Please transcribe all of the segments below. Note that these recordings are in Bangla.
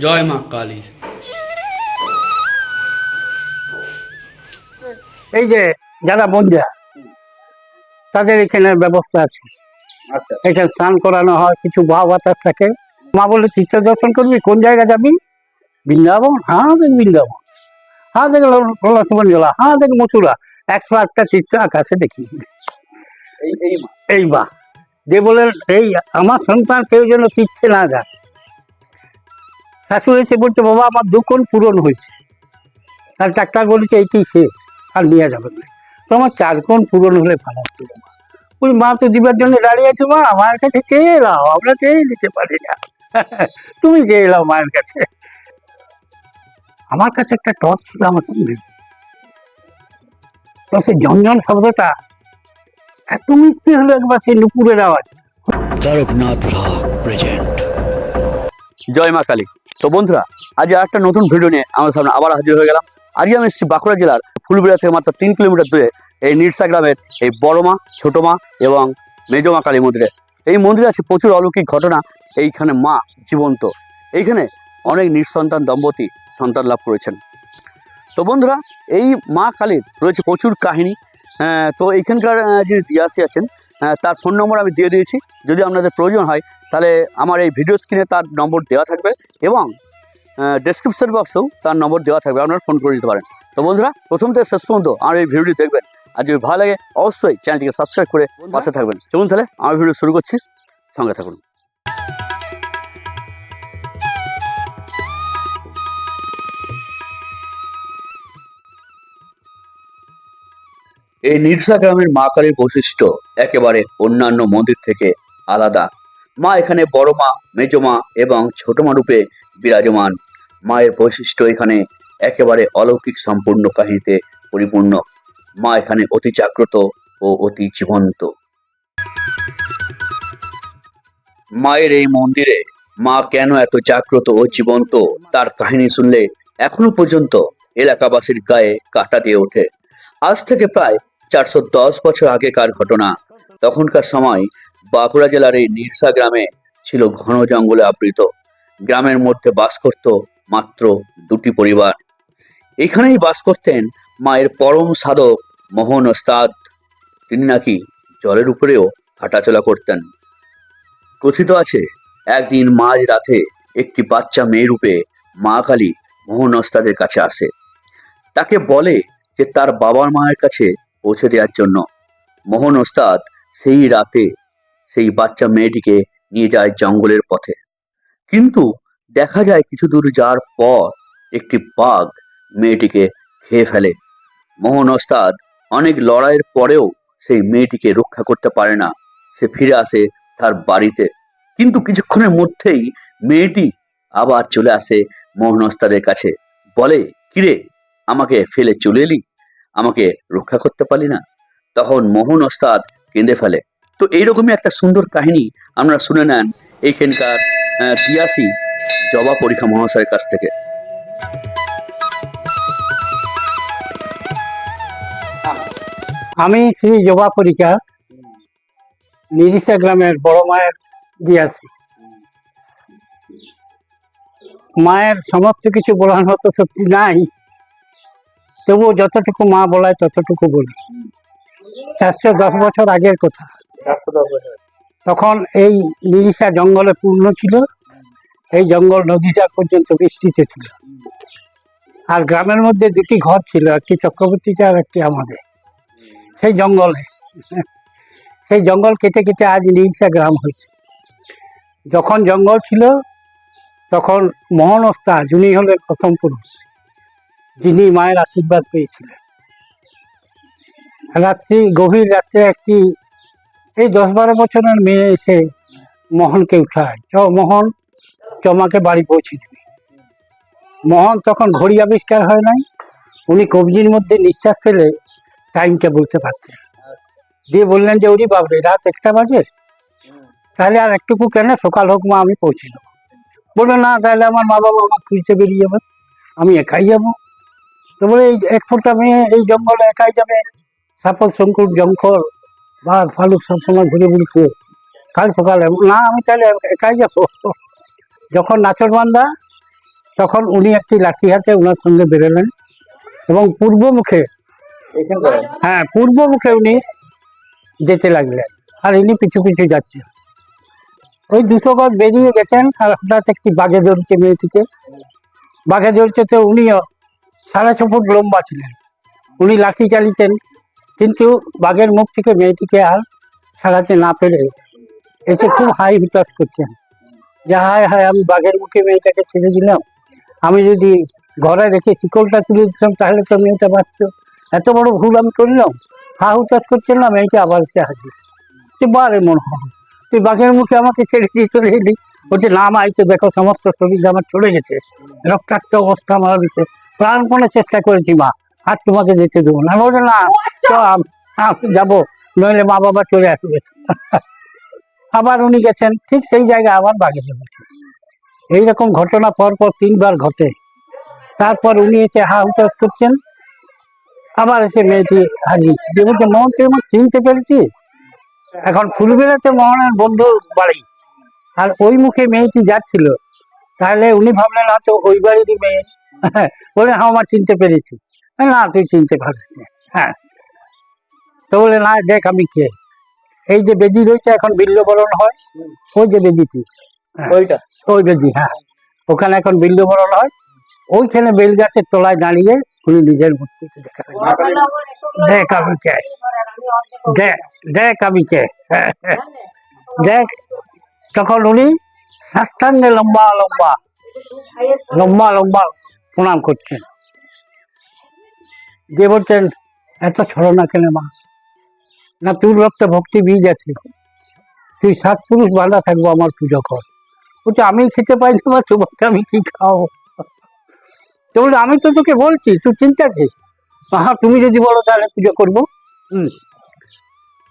জয় মা কালী। এই যে যারা বন্ধা তাদের এখানে ব্যবস্থা আছে। আচ্ছা। এখানে স্নান করানো হয় কিছু বা বাতাস থাকে। মা বলে তীর্থ দর্শন করবি কোন জায়গা যাবি? বৃন্দাবন? হ্যাঁ দেখ বৃন্দাবন। হ্যাঁ দেখ লক্ষ্মণ জলা। হ্যাঁ দেখ মথুরা। একশো আটটা তীর্থ আকাশে দেখি। এই মা। বা যে বলেন এই আমার সন্তান কেউ যেন তীর্থে না যায়। শাশুড়ি এসে বলছে বাবা আমার দুক্ষণ পূরণ হয়েছে। আর ডাক্তার বলেছে এইটি শেষ আর নিয়ে যাবেন না। তোমার চার কোণ পূরণ হলে ভালো হতো বাবা। ওই মা তো দিবার জন্য দাঁড়িয়ে আছে মা? আমার কাছে চেয়ে এলাও? আমরা চেয়ে দিতে পারি না? তুমি চেয়ে এলাও মায়ের কাছে? আমার কাছে একটা টর্চ ছিল আমার সঙ্গে তো সে ঝনঝন শব্দটা এত মিষ্টি হলো একবার সেই নুপুরের আওয়াজ। তারকনাথ ব্লগ প্রেজেন্ট জয় মা কালী। তো বন্ধুরা আজ একটা নতুন ভিডিও নিয়ে আমার সামনে আবার হাজির হয়ে গেলাম। আজকে আমি এসেছি বাঁকুড়া জেলার ফুলবিড়া থেকে মাত্র তিন কিলোমিটার দূরে এই নিরসা গ্রামের এই বড় মা ছোট মা এবং মেজ মা কালী মন্দিরে। এই মন্দিরে আছে প্রচুর অলৌকিক ঘটনা এইখানে মা জীবন্ত। এইখানে অনেক নিঃসন্তান দম্পতি সন্তান লাভ করেছেন। তো বন্ধুরা এই মা কালীর রয়েছে প্রচুর কাহিনী। আহ, তো এইখানকার যিনি দিয়াসী আছেন তার ফোন নম্বর আমি দিয়ে দিয়েছি। যদি আপনাদের প্রয়োজন হয় তাহলে আমার এই ভিডিও স্ক্রিনে তার নম্বর দেওয়া থাকবে এবং ডেসক্রিপশন বক্সেও তার নম্বর দেওয়া থাকবে আপনারা ফোন করে দিতে পারেন। তো বন্ধুরা প্রথম থেকে শেষ পর্যন্ত আমার এই ভিডিওটি দেখবেন। আর যদি ভালো লাগে অবশ্যই চ্যানেলটিকে সাবস্ক্রাইব করে পাশে থাকবেন। চলুন তাহলে আমার ভিডিও শুরু করছি। সঙ্গে থাকুন। এই নিরসা গ্রামের মা কালীর বৈশিষ্ট্য একেবারে অন্যান্য মন্দির থেকে আলাদা। মা এখানে বড় মা, মেজ মা এবং ছোট মা রূপে বিরাজমান। মায়ের বৈশিষ্ট্য এখানে একেবারে অলৌকিক সম্পূর্ণ কাহিনীতে পরিপূর্ণ। মা এখানে অতি জাগ্রত ও অতি জীবন্ত। মায়ের এই মন্দিরে মা কেন এত জাগ্রত ও জীবন্ত, তার কাহিনী শুনলে এখনও পর্যন্ত এলাকাবাসীর গায়ে কাটা দিয়ে ওঠে। আজ থেকে প্রায় চারশো দশ বছর আগেকার ঘটনা। তখনকার সময় বাঁকুড়া জেলার এই নিরসা গ্রামে ছিল ঘন জঙ্গলে আবৃত। গ্রামের মধ্যে বাস করত মাত্র দুটি পরিবার। এখানেই বাস করতেন মায়ের পরম সাধক মোহন ওস্তাদ। তিনি নাকি জলের উপরেও হাঁটাচলা করতেন। কথিত আছে, একদিন মাঝ রাতে একটি বাচ্চা মেয়ে রূপে মা কালী মোহন ওস্তাদের কাছে আসে। তাকে বলে যে তার বাবার মায়ের কাছে পৌঁছে দেওয়ার জন্য। মোহন ওস্তাদ সেই রাতে সেই বাচ্চা মেয়েটিকে নিয়ে যায় জঙ্গলের পথে। কিন্তু দেখা যায় কিছু দূর যাওয়ার পর একটি বাঘ মেয়েটিকে খেয়ে ফেলে। মোহন ওস্তাদ অনেক লড়াইয়ের পরেও সেই মেয়েটিকে রক্ষা করতে পারে না। সে ফিরে আসে তার বাড়িতে। কিন্তু কিছুক্ষণের মধ্যেই মেয়েটি আবার চলে আসে মোহন ওস্তাদের কাছে। বলে, কিরে, আমাকে ফেলে চলে এলি? আমাকে রক্ষা করতে পারলি না? তখন মোহন ওস্তাদ কেঁদে ফেলে। তো এইরকমই একটা সুন্দর কাহিনী আমরা শুনে নেন এইখানকার তিয়াসী জবা পরীক্ষা মহাশয়ের কাছ থেকে। আমি শ্রী জবা পরীক্ষা নিরিশা গ্রামের বড় মায়ের দিয়াছি মায়ের সমস্ত কিছু বলার মতো সত্যি নাই। তবুও যতটুকু মা বলায় ততটুকু বলি। চারশো দশ বছর আগের কথা। তখন এই নিরিশা জঙ্গলে পূর্ণ ছিল। এই জঙ্গল নদীটা পর্যন্ত বিস্তৃত ছিল। আর গ্রামের মধ্যে দুটি ঘর ছিল একটি চক্রবর্তীতে আর একটি আমাদের। সেই জঙ্গলে। সেই জঙ্গল কেটে কেটে আজ নিরিশা গ্রাম হয়েছে। যখন জঙ্গল ছিল তখন মোহন ওস্তাদ যিনি হলেন প্রথম পুরুষ। যিনি মায়ের আশীর্বাদ পেয়েছিলেন। রাত্রি, গভীর রাত্রে একটি, এই দশ বারো বছরের মেয়ে এসে মোহনকে উঠায়। চ, মোহন চমাকে বাড়ি পৌঁছে দিবি। মোহন তখন ঘড়ি আবিষ্কার হয় নাই। উনি কবজির মধ্যে নিঃশ্বাস ফেলে টাইমটা বলতে পারছেন দিয়ে বললেন যে, ওরি বাবরে রাত একটা বাজে? তাহলে আর একটুকু কেন? সকাল হোক, মা, আমি পৌঁছে দেবো। বলল, না, তাহলে আমার মা বাবা আমার খুঁজতে বেরিয়ে যাবে। আমি একাই যাব। তো এই এক ফোঁটা মেয়ে এই জঙ্গলে একাই যাবে। সাপল শঙ্কুর জঙ্গল বা ফালুক সবসময় ঘুরে ঘুরছে কাল সকালে, না, আমি তাহলে একাই যাব। যখন নাচর বান্দা, তখন উনি একটি লাঠি হাতে ওনার সঙ্গে বেরোলেন। এবং পূর্ব মুখে হ্যাঁ পূর্ব মুখে উনি যেতে লাগলেন। আর ইনি পিছু পিছু যাচ্ছেন। ওই দুশো গজ বেরিয়ে গেছেন আর হঠাৎ একটি বাঘে ধরছে মেয়েটিকে বাঘে ধরছে তো উনিও ছ ফুট লম্বা ছিলেন। উনি লাঠি চালিতেন, কিন্তু বাঘের মুখ থেকে মেয়েটিকে আর ছাড়াতে না পেরে এসে খুব হাই হুতাশ করছেন যে হায় হায়, আমি বাঘের মুখে মেয়েটাকে ছেড়ে দিলাম। আমি যদি ঘরে রেখে শিকলটা তুলে দিতাম, তাহলে তো মেয়েটা বাঁচত। এত বড় ভুল আমি করলাম। হা হুতাশ করছেন না, মেয়েটা আবার সে হাজির। তুই বারে মনে হয়। তুই বাঘের মুখে আমাকে ছেড়ে দিয়ে চলে এলি। বলছে, না মা, এই তো দেখো, সমস্ত শরীর আমার চলে গেছে। রক্তাক্ত অবস্থা আমার দিচ্ছে প্রাণপণে চেষ্টা করেছি মা। আর তোমাকে যেতে দেবো না। বলছি না তো আম- যাব। নইলে মা বাবা চলে আসবে। আবার উনি গেছেন ঠিক সেই জায়গায় আবার বাঘে জমেছে এইরকম ঘটনা পর পর তিনবার ঘটে। তারপর উনি এসে হা হুতাশ করছেন। আবার এসে মেয়েটি হাজির। যে বলছে মোহন তুই আমার চিনতে পেরেছি এখন ফুলবেড়াতে মোহনের বন্ধুর বাড়ি। আর ওই মুখে মেয়েটি যাচ্ছিল। তাহলে উনি ভাবলেন হয়তো ওই বাড়িরই মেয়ে। বলে হ্যাঁ আমার চিনতে পেরেছি। না তুই চিনতে পারিস হ্যাঁ। তো বলে না দেখ আমি কে? এই যে বেদি রয়েছে এখন বিল্লবরণ হয়। ওই যে বেদিটি হ্যাঁ, ওইটা? ওই বেদি হ্যাঁ। ওখানে এখন বিল্লবরণ হয়। ওইখানে বেল গাছের তলায় দাঁড়িয়ে উনি নিজের মূর্তিকে দেখালেন দেখ আমি কে? দেখ দেখ আমি কে? দেখ তখন উনি সাষ্টাঙ্গে লম্বা লম্বা। লম্বা লম্বা। প্রণাম করছেন। যে বলছেন এত ছলনা কেন মা? না তোর রক্তে ভক্তি বীজ আছে। তুই সাত পুরুষ বাঁধা থাকব আমার পুজো কর। বলছে আমি খেতে পাই না বা তোমাকে আমি কি খাও তো বলে আমি তো তোকে বলছি তুই চিন্তা কি হ্যাঁ তুমি যদি বলো তাহলে পুজো করব। হুম।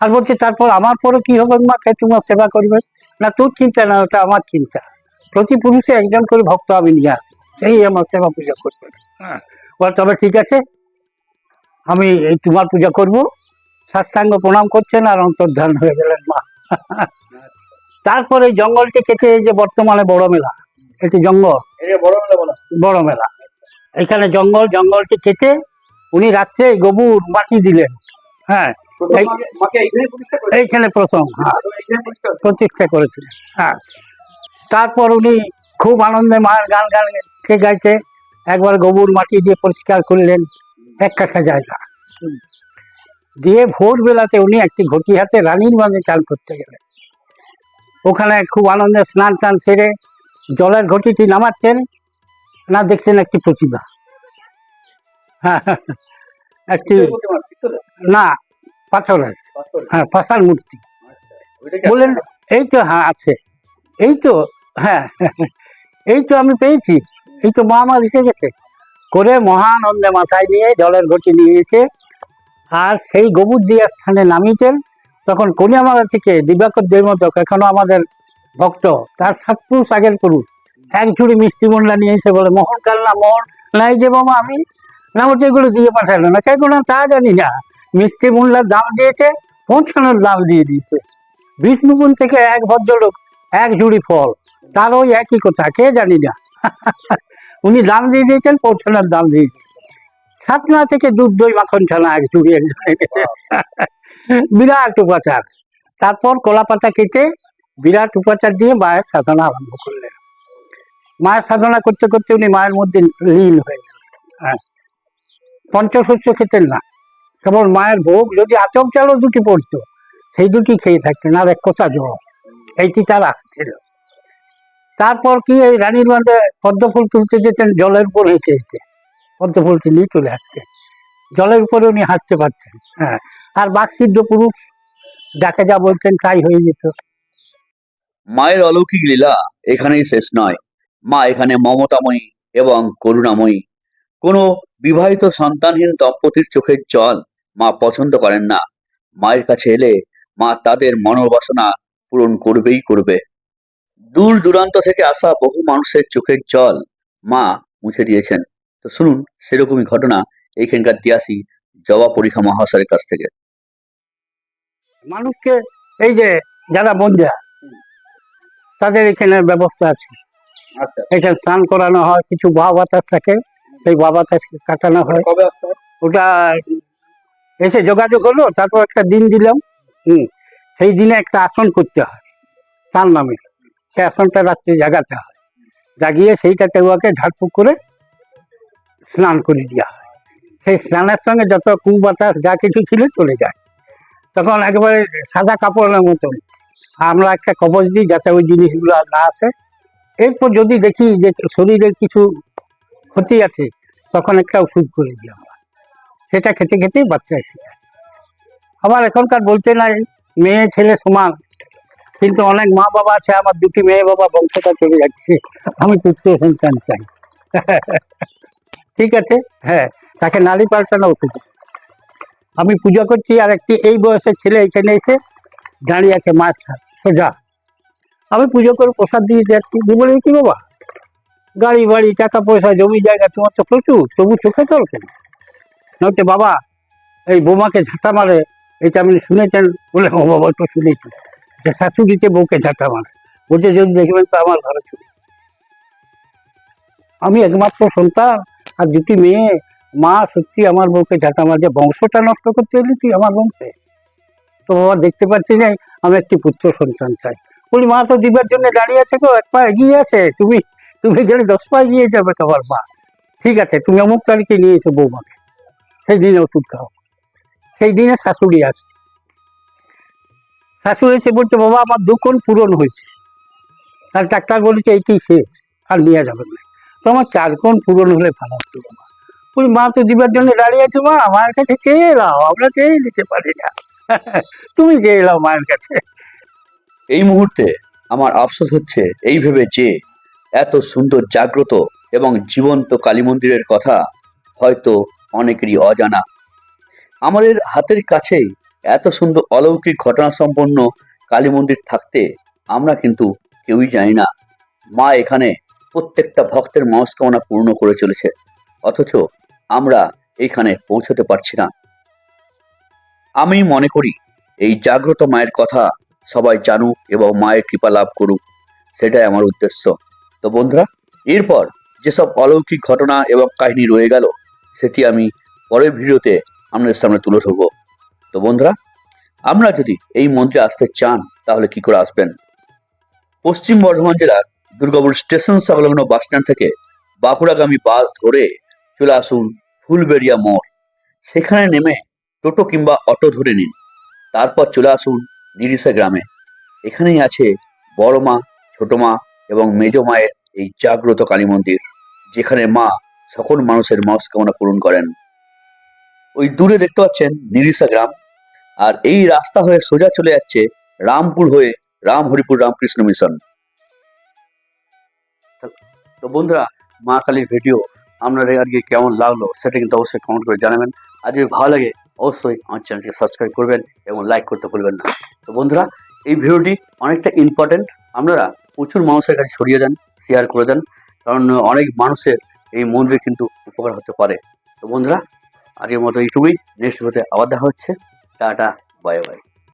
আর বলছে তারপর আমার পরে কি হবে মা? কে তোমার সেবা করবে? না তোর চিন্তা না ওটা আমার চিন্তা। প্রতি পুরুষে একজন করে ভক্ত আমি নিয়ে সেই আমার সেবা পূজা করবে হ্যাঁ বল তবে ঠিক আছে আমি এই তোমার পূজা করব। সাষ্টাঙ্গ প্রণাম করছেন আর অন্তর্ধান হয়ে গেলেন মা। তারপরে জঙ্গলটি কেটে এই যে বর্তমানে বড় মেলা এটি জঙ্গল। বড় মেলা বলা। বড় মেলা। এখানে জঙ্গল জঙ্গলটি কেটে উনি রাত্রে গোবর মাটি দিলেন। হ্যাঁ এইখানে প্রথম হ্যাঁ। প্রতিষ্ঠা করেছিলেন হ্যাঁ। তারপর উনি খুব আনন্দে মায়ের গান গান কে গাইছে। একবার গোবর মাটি দিয়ে পরিষ্কার করলেন এক কাঠা জায়গা। দিয়ে ভোরবেলাতে উনি একটি ঘটি হাতে রানীর বাঁধে চান করতে গেলেন। ওখানে খুব আনন্দে স্নান টান সেরে জলের ঘটিটি নামাচ্ছেন। না দেখছেন একটি প্রতিভা হ্যাঁ একটি না পাথরের। হ্যাঁ পাশার মূর্তি। বললেন এই তো হ্যাঁ আছে। এই তো হ্যাঁ এই তো আমি পেয়েছি। এই তো মা আমার এসে গেছে। করে মহানন্দে মাথায় নিয়ে জলের ঘটি নিয়ে এসে আর সেই গোবর দিয়া স্থানে নামিয়েছেন। তখন কনিয়ামালা থেকে দিবাকর দেবমতক এখনও আমাদের ভক্ত, তার সাত পুরুষ আগের পুরুষ এক ঝুড়ি মিষ্টি মন্ডলা নিয়ে এসে বলে, মোহন কাল না মোহন নাই যে বাবা আমি না বলছে এগুলো দিয়ে পাঠালো না। কেন না, তা জানি না। মিষ্টি মূল্যার দাম দিয়েছে, পৌঁছানোর দাম দিয়ে দিয়েছে। বিষ্ণুপুর থেকে এক ভদ্রলোক, এক ঝুড়ি ফল তার ওই একই কথা, কে জানি না। উনি দাম দিয়ে দিয়েছেন, পৌঁছানোর দাম দিয়ে ছাতনা থেকে দুধ, দই, মাখন ছানা এক এনেছে। বিরাট উপাচার। তারপর কলা পাতা কেটে বিরাট উপাচার দিয়ে মায়ের সাধনা আরম্ভ করলেন। মায়ের সাধনা করতে করতে উনি মায়ের মধ্যে লীন হয়ে গেলেন। হ্যাঁ। পঞ্চশস্য খেতেন না। কেবল মায়ের ভোগ, যদি আচক চালও দুটি পড়তো, সেই দুটি খেয়ে থাকতেন, আর এক কথা জল। এইটি তার ছিল। তারপর কি এই বাঁধে পদ্ম ফুল তুলতে যেতেন, জলের উপর হেঁটে হেঁটে। পদ্ম ফুলটি নিয়ে চলে আসতেন জলের উপরে উনি হাঁটতে পারতেন হ্যাঁ। আর বাকসিদ্ধ পুরুষ, যাকে যা বলতেন তাই হয়ে যেত। মায়ের অলৌকিক লীলা এখানেই শেষ নয়। মা এখানে মমতাময়ী এবং করুণাময়ী। কোনো বিবাহিত সন্তানহীন দম্পতির চোখের জল মা পছন্দ করেন না। মায়ের কাছে এলে মা তাদের মনোবাসনা পূরণ করবেই করবে। দূর দূরান্ত থেকে আসা বহু মানুষের চোখের জল মা মুছে দিয়েছেন। তো শুনুন সেরকমই ঘটনা এইখানকার দিয়াসি জবা পরীক্ষা মহাশয়ের কাছ থেকে। মানুষকে এই যে যারা বন্ধা তাদের এখানে ব্যবস্থা আছে। আচ্ছা। এখানে স্নান করানো হয় কিছু বা বাতাস থাকে সেই বা বাতাস কাটানো হয়। ওটা এসে যোগাযোগ হলো তারপর একটা দিন দিলাম। হুম সেই দিনে একটা আসন করতে হয় তার নামে। সেই আসনটা রাত্রে জাগাতে হয়। জাগিয়ে সেইটাতে ওকে ঝাড়ফুঁক করে স্নান করে দেওয়া হয়। সেই স্নানের সঙ্গে যত কু বাতাস যা কিছু ছিল চলে যায়। তখন একেবারে সাদা কাপড়ের মতন আমরা একটা কবচ দিই, যাতে ওই জিনিসগুলো না আসে। এরপর যদি দেখি যে শরীরের কিছু ক্ষতি আছে, তখন একটা ওষুধ করে দিই আমরা সেটা খেতে খেতেই বাচ্চা এসে যায়। আবার এখনকার বলতে নাই, মেয়ে ছেলে সমান। কিন্তু অনেক মা বাবা আছে আমার দুটি মেয়ে বাবা বংশটা চলে যাচ্ছে। আমি পুত্র সন্তান চাই। ঠিক আছে? হ্যাঁ। তাকে নারী পাল্টানো উচিত। আমি পূজা করছি আর একটি এই বয়সের ছেলে এখানে এসে দাঁড়িয়ে আছে মাছ সোজা আমি পুজো করে প্রসাদ দিয়ে যাচ্ছি। বলি কি বাবা? গাড়ি বাড়ি টাকা পয়সা জমি জায়গা তোমার তো প্রচুর। তবু চোখে চল কেন? নয়তো বাবা এই বোমাকে ঝাঁটা মারে এটা আপনি শুনেছেন বলে ও বাবা তো শুনেছি। যে শাশুড়িতে বউকে ঝাঁটা মারে। বলছে, যদি দেখবেন তো আমার ঘরে চলে আমি একমাত্র সন্তান, আর দুটি মেয়ে। মা সত্যি আমার বউকে ঝাঁটা মারছে বংশটা নষ্ট করতে এলি তুই আমার বংশে। তো বাবা দেখতে পাচ্ছি না আমি একটি পুত্র সন্তান চাই। বলি, মা তো দিবার জন্য দাঁড়িয়ে আছে গো, এক পা এগিয়ে আছে। তুমি তুমি গেলে দশ পা এগিয়ে যাবে তোমার মা। ঠিক আছে, তুমি অমুক তারিখে নিয়ে এসো সেই দিনে ওষুধ খাও। সেই দিনে শাশুড়ি আসছে। শাশুড়ি এসে বলছে, বাবা, আমার দুক্ষণ পূরণ হয়েছে। আর ডাক্তার বলেছে এইটি শেষ, আর নিয়ে যাবেন না। তো আমার চার কোণ পূরণ হলে ভালো হতো, বাবা। বলি, মা, তো দিবার জন্য দাঁড়িয়ে আছো, মা মায়ের কাছে চেয়ে এলাও আমরা চেয়ে দিতে পারি না। তুমি চেয়ে এলাও মায়ের কাছে। এই মুহূর্তে আমার আফসোস হচ্ছে এই ভেবে যে এত সুন্দর, জাগ্রত এবং জীবন্ত কালী মন্দিরের কথা হয়তো অনেকেরই অজানা। আমাদের হাতের কাছেই এত সুন্দর অলৌকিক ঘটনা সম্পন্ন কালী মন্দির থাকতে আমরা কিন্তু কেউই জানি না। মা এখানে প্রত্যেকটা ভক্তের মনস্কামনা পূর্ণ করে চলেছে, অথচ আমরা এখানে পৌঁছতে পারছি না। আমি মনে করি এই জাগ্রত মায়ের কথা সবাই জানুক এবং মায়ের কৃপা লাভ করুক, সেটাই আমার উদ্দেশ্য। তো বন্ধুরা, এরপর যেসব অলৌকিক ঘটনা এবং কাহিনী রয়ে গেল, সেটি আমি পরের ভিডিওতে আপনাদের সামনে তুলে ধরবো। তো বন্ধুরা আপনারা যদি এই মন্দিরে আসতে চান, তাহলে কি করে আসবেন? পশ্চিম বর্ধমান জেলার দুর্গাপুর স্টেশন সংলগ্ন বাসস্ট্যান্ড থেকে বাঁকুড়াগামী বাস ধরে চলে আসুন ফুলবেড়িয়া মোড়। সেখানে নেমে টোটো কিংবা অটো ধরে নিন। তারপর চলে আসুন নিরিসা গ্রামে। এখানেই আছে বড় মা, ছোট মা এবং মেজ মায়ের এই জাগ্রত কালী মন্দির, যেখানে মা সকল মানুষের মনস্কামনা পূরণ করেন। ওই দূরে দেখতে পাচ্ছেন নিরিসা গ্রাম। আর এই রাস্তা হয়ে সোজা চলে যাচ্ছে রামপুর হয়ে রাম হরিপুর রামকৃষ্ণ মিশন। তো বন্ধুরা, মা কালীর ভিডিও আপনাদের আজকে কেমন লাগল সেটা কিন্তু অবশ্যই কমেন্ট করে জানাবেন। আর যদি ভালো লাগে অবশ্যই আমার চ্যানেলটিকে সাবস্ক্রাইব করবেন এবং লাইক করতে ভুলবেন না। তো বন্ধুরা, এই ভিডিওটি অনেকটা ইম্পর্টেন্ট আপনারা প্রচুর মানুষের কাছে ছড়িয়ে দেন শেয়ার করে দেন, কারণ অনেক মানুষের এই মন্দিরে কিন্তু উপকার হতে পারে। তো বন্ধুরা, আজকের মতো এইটুকুই। নেক্সট ভিডিওতে আবার দেখা হচ্ছে। Tata bye bye